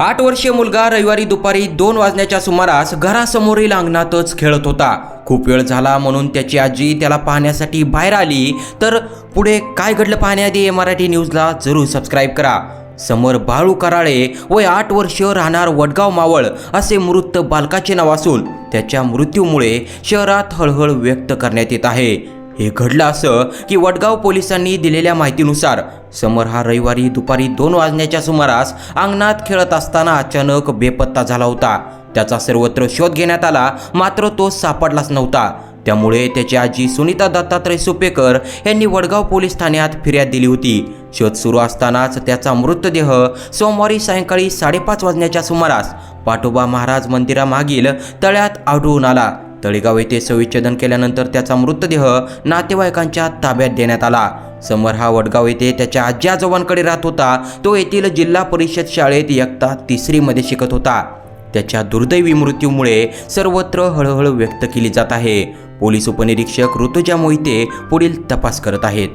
आठ वर्षीय मुलगा रविवारी दुपारी दोन वाजण्याच्या सुमारास घरासमोरील अंगणातच खेळत होता. खूप वेळ झाला म्हणून त्याची आजी त्याला पाहण्यासाठी बाहेर आली. तर पुढे काय घडलं पाहण्याआधी मराठी न्यूजला जरूर सबस्क्राईब करा. समोर बाळू कराळे वय आठ वर्ष राहणार वडगाव मावळ असे मृत बालकाचे नाव असून त्याच्या मृत्यूमुळे शहरात हळहळ व्यक्त करण्यात येत आहे. हे घडलं असं की वडगाव पोलिसांनी दिलेल्या माहितीनुसार समर हा रविवारी दुपारी दोन वाजण्याच्या सुमारास अंगणात खेळत असताना अचानक बेपत्ता झाला होता. त्याचा सर्वत्र शोध घेण्यात आला मात्र तो सापडलाच नव्हता. त्यामुळे त्याची आजी सुनीता दत्तात्रय सुपेकर यांनी वडगाव पोलीस ठाण्यात फिर्याद दिली होती. शोध सुरू असतानाच त्याचा मृतदेह सोमवारी सायंकाळी साडेपाच वाजण्याच्या सुमारास पाठोबा महाराज मंदिरामागील तळ्यात आढळून आला. तळेगाव येथे सविच्छेदन केल्यानंतर त्याचा मृतदेह नातेवाईकांच्या ताब्यात देण्यात आला. समर हा वडगाव येथे त्याच्या आजी आजोबांकडे राहत होता. तो येथील जिल्हा परिषद शाळेत इयत्ता तिसरीमध्ये शिकत होता. त्याच्या दुर्दैवी मृत्यूमुळे सर्वत्र हळहळ व्यक्त केली जात आहे. पोलीस उपनिरीक्षक ऋतुजा मोहिते पुढील तपास करत आहेत.